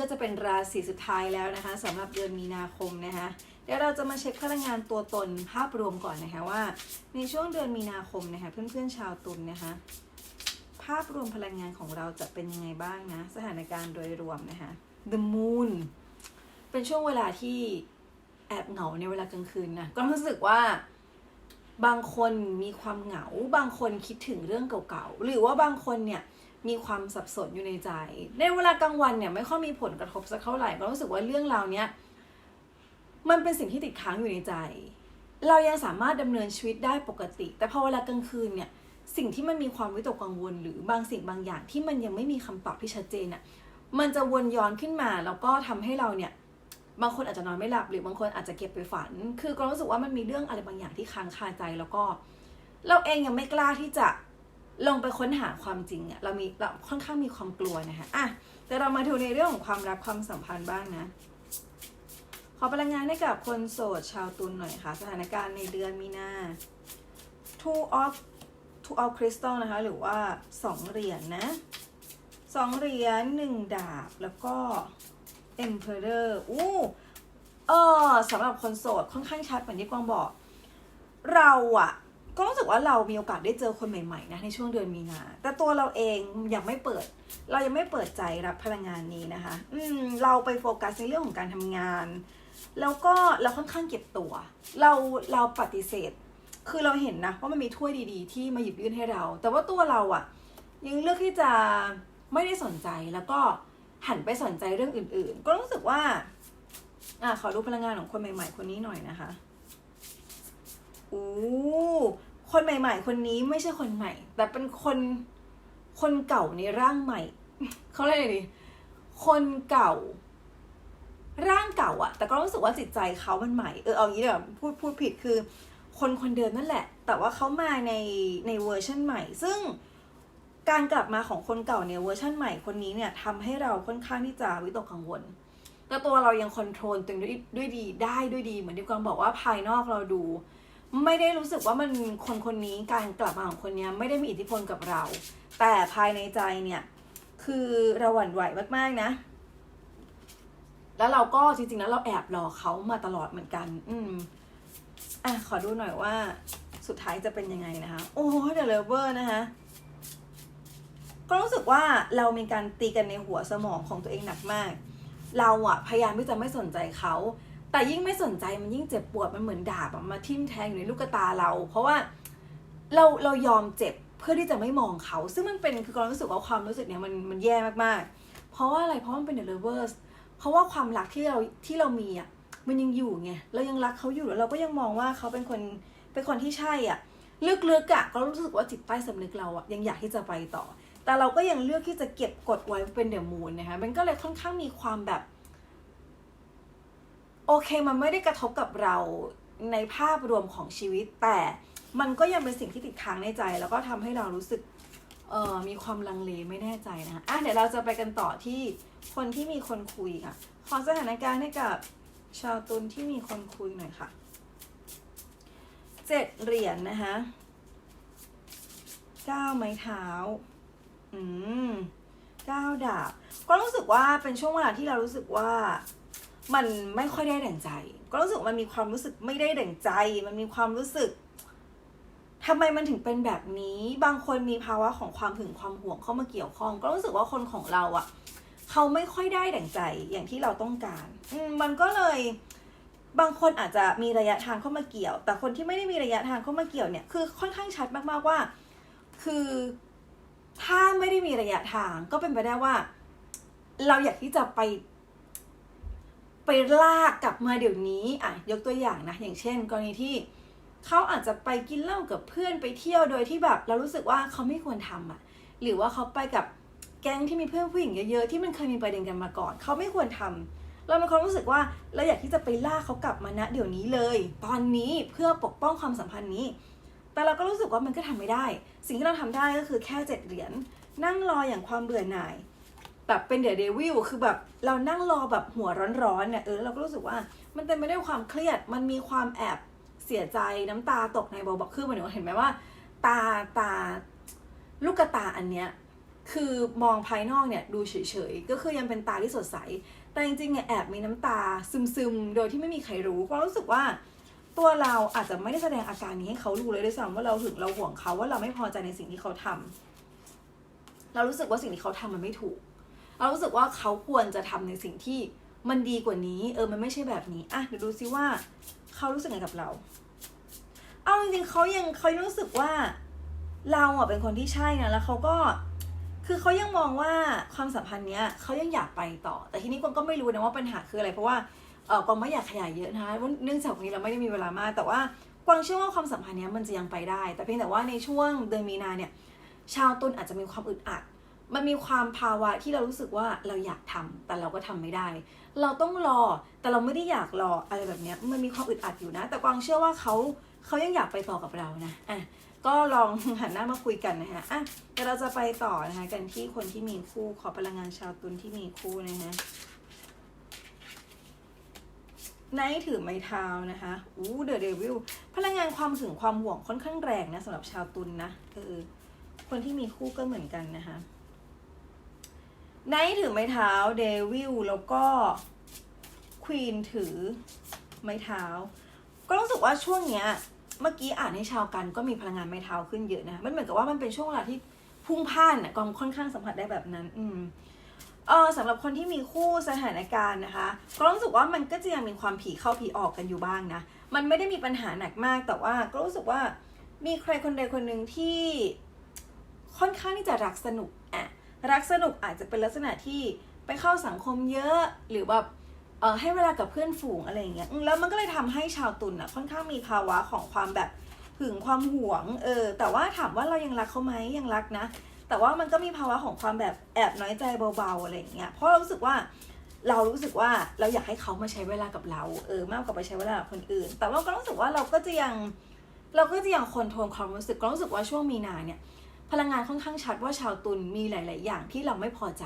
ก็จะเป็นราศีสุดท้ายแล้วนะคะสำหรับเดือนมีนาคมนะคะเดี๋ยวเราจะมาเช็คพลังงานตัวตนภาพรวมก่อนนะคะว่า ในช่วงเดือนมีนาคมนะคะเพื่อนๆชาวตุลนะคะภาพรวมพลังงานของเราจะเป็นยังไงบ้างนะสถานการณ์โดยรวมนะคะ The Moon เป็นช่วงเวลาที่แอบเหงาในเวลากลางคืนนะก็รู้สึกว่าบางคนมีความเหงา บางคนคิดถึงเรื่องเก่าๆ หรือว่าบางคนเนี่ย มีความสับสนอยู่ในใจ ในเวลากลางวันเนี่ยไม่ค่อยมีผลกระทบสักเท่าไหร่ก็รู้สึกว่าเรื่องราวเนี้ยมันเป็นสิ่งที่ติดค้างอยู่ในใจ เรายังสามารถดำเนินชีวิตได้ปกติ แต่พอเวลากลางคืนเนี่ยสิ่งที่มันมีความวิตกกังวล หรือบางสิ่งบางอย่างที่มันยังไม่มีคำตอบที่ชัดเจนอะมันจะวนย้อนขึ้นมาแล้วก็ทำให้เราเนี่ยบางคนอาจจะนอนไม่หลับหรือบางคนอาจจะเก็บไปฝัน คือก็รู้สึกว่ามันมีเรื่องอะไรบางอย่างที่ค้างคาใจแล้วก็ เราเองยังไม่กล้าที่จะ ลงไปค้นหาความจริงอะเรามีเราค่อนข้างมีความกลัวนะคะอะแต่เรามาดูในเรื่องของความรักความสัมพันธ์บ้างนะ ขอพลังงานให้กับคนโสดชาวตุลหน่อยค่ะ สถานการณ์ในเดือนมีนา two of two of crystal นะคะ หรือว่าสองเหรียญนะสองเหรียญหนึ่งดาบแล้วก็ emperor อู้เออสำหรับคนโสดค่อนข้างชัดเหมือนที่กวางบอก เราอะ ก็รู้สึกว่าเรามีโอกาสได้เจอคนใหม่ๆนะในช่วงเดือนมีนา แต่ตัวเราเองยังไม่เปิด เรายังไม่เปิดใจรับพลังงานนี้นะคะ อืมเราไปโฟกัสในเรื่องของการทำงาน แล้วก็เราค่อนข้างเก็บตัว เราเราปฏิเสธ คือเราเห็นนะว่ามันมีถ้วยดีๆ ที่มาหยิบยื่นให้เรา แต่ว่าตัวเราอะยังเลือกที่จะไม่ได้สนใจแล้วก็หันไปสนใจเรื่องอื่น ๆ ก็รู้สึกว่า อะขอดูพลังงานของคนใหม่ ๆ คนนี้หน่อยนะคะอู้ คนใหม่ ๆ คนนี้ไม่ใช่คนใหม่ แต่เป็นคนคนเก่าในร่างใหม่ เขาเรียกอะไรดีคนเก่า ร่างเก่าอะแต่ก็รู้สึกว่าจิตใจเขามันใหม่ เออเอางี้เดี๋ยวพูดพูดผิดคือ คนคนเดิมนั่นแหละ แต่ว่าเขามาในในเวอร์ชันใหม่ ซึ่งการกลับมาของคนเก่าเนี่ยเวอร์ชันใหม่คนนี้เนี่ยทำให้เราค่อนข้างที่จะวิตกกังวล แต่ตัวเรายังคอนโทรลตัวเองด้วยด้วยดีได้ด้วยดีเหมือนที่กวางบอกว่าภายนอกเราดู ไม่ได้รู้สึกว่ามันคนคนนี้การกลับมาของคนนี้ไม่ได้มีอิทธิพลกับเรา แต่ภายในใจเนี่ย คือเราหวั่นไหวมากๆนะ แล้วเราก็จริงๆแล้วเราแอบรอเขามาตลอดเหมือนกัน อืมอะขอดูหน่อยว่าสุดท้ายจะเป็นยังไงนะคะ โอ้เดลเวอร์นะคะก็รู้สึกว่าเรามีการตีกันในหัวสมองของตัวเองหนักมาก เราอะพยายามที่จะไม่สนใจเขา แต่ยิ่งไม่สนใจมันยิ่งเจ็บปวดมันเหมือนดาบอะมาทิ่มแทงในลูกตาเรา เพราะว่าเราเรายอมเจ็บเพื่อที่จะไม่มองเขา ซึ่งมันเป็นคือความรู้สึกว่าความรู้สึกเนี้ยมันมันแย่มากๆ เพราะว่าอะไรเพราะมันเป็นเดลเวอร์สเพราะว่าความรักที่เราที่เรามีอะมันยังอยู่ไงเรายังรักเขาอยู่แล้วเราก็ยังมองว่าเขาเป็นคนเป็นคนที่ใช่อะลึกๆอะก็รู้สึกว่าจิตใต้สำนึกเราอะยังอยากที่จะไปต่อ แต่เราก็ยังเลือกที่จะเก็บกดไว้เป็นเดอะมูนนะคะมันก็เลยค่อนข้างมีความแบบ โอเคมันไม่ได้กระทบกับเราในภาพรวมของชีวิต แต่มันก็ยังเป็นสิ่งที่ติดค้างในใจ แล้วก็ทำให้เรารู้สึกเออมีความลังเลไม่แน่ใจนะคะอะเดี๋ยวเราจะไปกันต่อที่คนที่มีคนคุยค่ะ ขอสถานการณ์ให้กับชาวตุลที่มีคนคุยหน่อยค่ะเจ็ดเหรียญนะคะเก้าไม้เท้า อืมเก้าดาบ ก็รู้สึกว่าเป็นช่วงเวลาที่เรารู้สึกว่า มันไม่ค่อยได้ดั่งใจ ก็รู้สึกมันมีความรู้สึกไม่ได้ดั่งใจ มันมีความรู้สึกทำไมมันถึงเป็นแบบนี้ บางคนมีภาวะของความหึงความหวงเข้ามาเกี่ยวข้อง ก็รู้สึกว่าคนของเราอะ่ะ เขาไม่ค่อยได้ดั่งใจอย่างที่เราต้องการ อืมมันก็เลย บางคนอาจจะมีระยะทางเข้ามาเกี่ยว แต่คนที่ไม่ได้มีระยะทางเข้ามาเกี่ยวเนี่ย คือค่อนข้างชัดมากๆว่า คือถ้าไม่ได้มีระยะทางก็เป็นไปได้ว่า เราอยากที่จะไป ไปลากกลับมาเดี๋ยวนี้อะยกตัวอย่างนะ อย่างเช่น กรณีที่เขาอาจจะไปกินเหล้ากับเพื่อนไปเที่ยวโดยที่แบบ เรารู้สึกว่าเขาไม่ควรทำอะ หรือว่าเขาไปกับแก๊งที่มีเพื่อนผู้หญิงเยอะๆที่มันเคยมีประเด็นกันมาก่อน เขาไม่ควรทำเรามีความรู้สึกว่าเราอยากที่จะไปลากเขากลับมาณเดี๋ยวนี้เลย ตอนนี้เพื่อปกป้องความสัมพันธ์นี้ แต่เราก็รู้สึกว่ามันก็ทำไม่ได้ สิ่งที่เราทำได้ก็คือแค่เจ็ดเหรียญนั่งรออย่างความเบื่อหน่าย แบบเป็นเดอะเดวิลคือแบบเรานั่งรอแบบหัวร้อนๆเนี่ยเออเราก็รู้สึกว่ามันเต็มไปด้วยความเครียด มันมีความแอบเสียใจน้ำตาตกในเบาๆคือมือนเห็นไหมว่า ตาตาลูกตาอันเนี้ยคือมองภายนอกเนี่ยดูเฉยๆ ก็คือยังเป็นตาที่สดใส แต่จริงๆเนี่ยแอบมีน้ำตาซึมๆ โดยที่ไม่มีใครรู้เพราะรู้สึกว่าตัวเราอาจจะไม่ได้แสดงอาการนี้ให้เขารู้เลยด้วยซ้ำว่าเราถึงเราห่วงเขาว่าเราไม่พอใจในสิ่งที่เขาทำเรารู้สึกว่าสิ่งที่เขาทำมันไม่ถูก เรารู้สึกว่าเขาควรจะทำในสิ่งที่มันดีกว่านี้ เออมันไม่ใช่แบบนี้อะเดี๋ยวดูซิว่าเขารู้สึกไงกับเรา เอาจริงๆเขายังเขายังรู้สึกว่าเราอะเป็นคนที่ใช่นะแล้วเขาก็คือเขายังมองว่าความสัมพันธ์เนี้ยเขายังอยากไปต่อ แต่ทีนี้กวางก็ไม่รู้นะว่าปัญหาคืออะไร เพราะว่าเออกวางไม่อยากขยายเยอะนะคะเนื่องจากวันนี้เราไม่ได้มีเวลามาก แต่ว่ากวางเชื่อว่าความสัมพันธ์เนี้ยมันจะยังไปได้ แต่เพียงแต่ว่าในช่วงเดือนมีนาเนี่ยชาวตุลอาจจะมีความอึดอัด มันมีความภาวะที่เรารู้สึกว่าเราอยากทำแต่เราก็ทำไม่ได้ เราต้องรอแต่เราไม่ได้อยากรออะไรแบบนี้มันมีความอึดอัดอยู่นะ แต่กวางเชื่อว่าเขาเขายังอยากไปต่อกับเรานะอะก็ลองหันหน้ามาคุยกันนะคะอะเดี๋ยวเราจะไปต่อนะคะกันที่คนที่มีคู่ขอพลังงานชาวตุลที่มีคู่นะคะไนท์ถือไม้เท้านะคะอู้เดอะเดวิลพลังงานความถึงความห่วงค่อนข้างแรงนะสำหรับชาวตุลนะเออคนที่มีคู่ก็เหมือนกันนะคะ ไนท์ถือไม้เท้าเดวิลแล้วก็ควีนถือไม้เท้า ก็รู้สึกว่าช่วงเนี้ย เมื่อกี้อ่านให้ชาวกันก็มีพลังงานไม้เท้าขึ้นเยอะนะ มันเหมือนกับว่ามันเป็นช่วงเวลาที่พุ่งพ่านอะกองค่อนข้างสัมผัสได้แบบนั้น อืมเออสำหรับคนที่มีคู่สถานการณ์นะคะ ก็รู้สึกว่ามันก็จะยังมีความผีเข้าผีออกกันอยู่บ้างนะ มันไม่ได้มีปัญหาหนักมากแต่ว่าก็รู้สึกว่ามีใครคนใดคนหนึ่งที่ค่อนข้างที่จะรักสนุก รักสนุกอาจจะเป็นลักษณะที่ไปเข้าสังคมเยอะหรือแบบเออให้เวลากับเพื่อนฝูงอะไรอย่างเงี้ยแล้วมันก็เลยทำให้ชาวตุลอะค่อนข้างมีภาวะของความแบบหึงความหวงเออแต่ว่าถามว่าเรายังรักเขาไหมยังรักนะ แต่ว่ามันก็มีภาวะของความแบบแอบน้อยใจเบาๆอะไรอย่างเงี้ยเพราะเรารู้สึกว่าเรารู้สึกว่าเราอยากให้เขามาใช้เวลากับเราเออมากกว่าไปใช้เวลากับคนอื่น แต่ว่าก็รู้สึกว่าเราก็จะยังเราก็จะยังคอนโทรลความรู้สึกก็รู้สึกว่าช่วงมีนาเนี่ย พลังงานค่อนข้างชัดว่าชาวตุลมีหลาย ๆ อย่างที่เราไม่พอใจ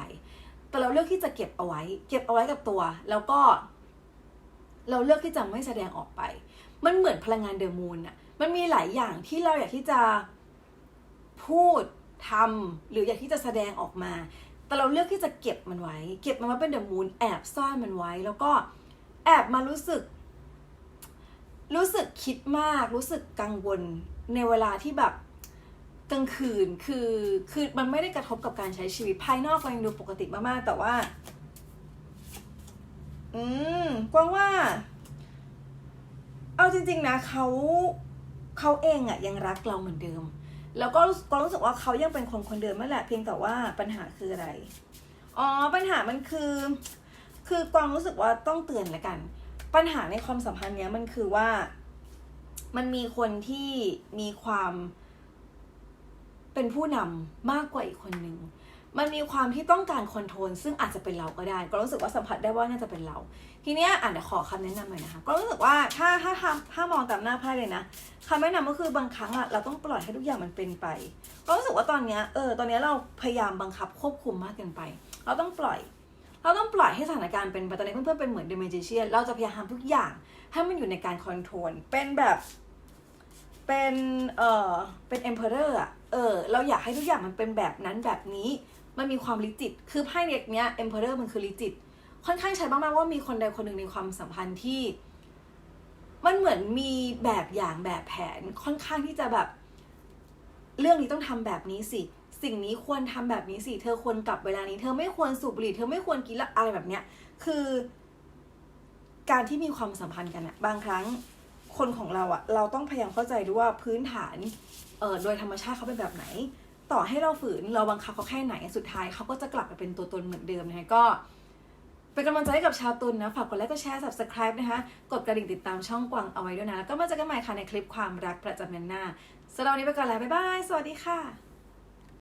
แต่เราเลือกที่จะเก็บเอาไว้ เก็บเอาไว้กับตัว แล้วก็ เราเลือกที่จะไม่แสดงออกไป มันเหมือนพลังงานเดอะมูนอะมันมีหลายอย่างที่เราอยากที่จะพูดทำหรืออยากที่จะแสดงออกมา แต่เราเลือกที่จะเก็บมันไว้ เก็บมันไว้เป็นเดอะมูนแอบซ่อนมันไว้ แล้วก็แอบมารู้สึก รู้สึกคิดมาก รู้สึกกังวลในเวลาที่แบบ กลางคืนคือคือมันไม่ได้กระทบกับการใช้ชีวิตภายนอกเรายังดูปกติมากๆ แต่ว่า อืมกว้างว่า เอาจริง ๆ นะเขาเขาเองอะยังรักเราเหมือนเดิม แล้วก็ก็รู้สึกว่าเขายังเป็นคนคนเดิมนั่นแหละเพียงแต่ว่าปัญหาคืออะไรอ๋อปัญหามันคือ คือกวางรู้สึกว่าต้องเตือนละกัน ปัญหาในความสัมพันธ์เนี้ยมันคือว่า มันมีคนที่มีความ เป็นผู้นำมากกว่าอีกคนหนึ่งมันมีความที่ต้องการคอนโทรลซึ่งอาจจะเป็นเราก็ได้ ก็รู้สึกว่าสัมผัสได้ว่าน่าจะเป็นเรา ทีเนี้ยอ่านเดี๋ยวขอคำแนะนำหน่อยนะคะ ก็รู้สึกว่าถ้าถ้าทำถ้ามองตามหน้าไพ่เลยนะคำแนะนำก็คือบางครั้งอะเราต้องปล่อยให้ทุกอย่างมันเป็นไป ก็รู้สึกว่าตอนเนี้ยเออตอนเนี้ยเราพยายามบังคับควบคุมมากเกินไป เราต้องปล่อย เราต้องปล่อยให้สถานการณ์เป็นไปตอนนี้เพื่อนๆเป็นเหมือนเดเมจิเชียนเราจะพยายามทุกอย่างให้มันอยู่ในการคอนโทรลเป็นแบบ เป็นเออเป็นเอ็มเพอเรอร์อะเออเราอยากให้ทุกอย่างมันเป็นแบบนั้นแบบนี้ มันมีความลิจิต คือไพ่เด็กเนี้ยเอ็มเพอเรอร์มันคือลิจิต ค่อนข้างชัดมากๆว่ามีคนใดคนหนึ่งในความสัมพันธ์ที่ มันเหมือนมีแบบอย่างแบบแผนค่อนข้างที่จะแบบ เรื่องนี้ต้องทำแบบนี้สิ สิ่งนี้ควรทำแบบนี้สิ เธอควรกลับเวลานี้ เธอไม่ควรสูบบุหรี่ เธอไม่ควรกินละอะไรแบบเนี้ย คือ การที่มีความสัมพันธ์กันอะบางครั้ง คนของเราอะเราต้องพยายามเข้าใจด้วยว่าพื้นฐานเออโดยธรรมชาติเขาเป็นแบบไหน ต่อให้เราฝืนเราบังคับเขาแค่ไหนสุดท้ายเขาก็จะกลับไปเป็นตัวตนเหมือนเดิมนะคะก็เป็นกำลังใจให้กับชาวตุลนะ ฝากกดไลค์กดแชร์ subscribe นะคะ กดกระดิ่งติดตามช่องกวางเอาไว้ด้วยนะ แล้วก็มาเจอกันใหม่ค่ะในคลิปความรักประจำเดือนหน้าสำหรับวันนี้ไปก่อนแล้ว บ๊ายบาย สวัสดีค่ะ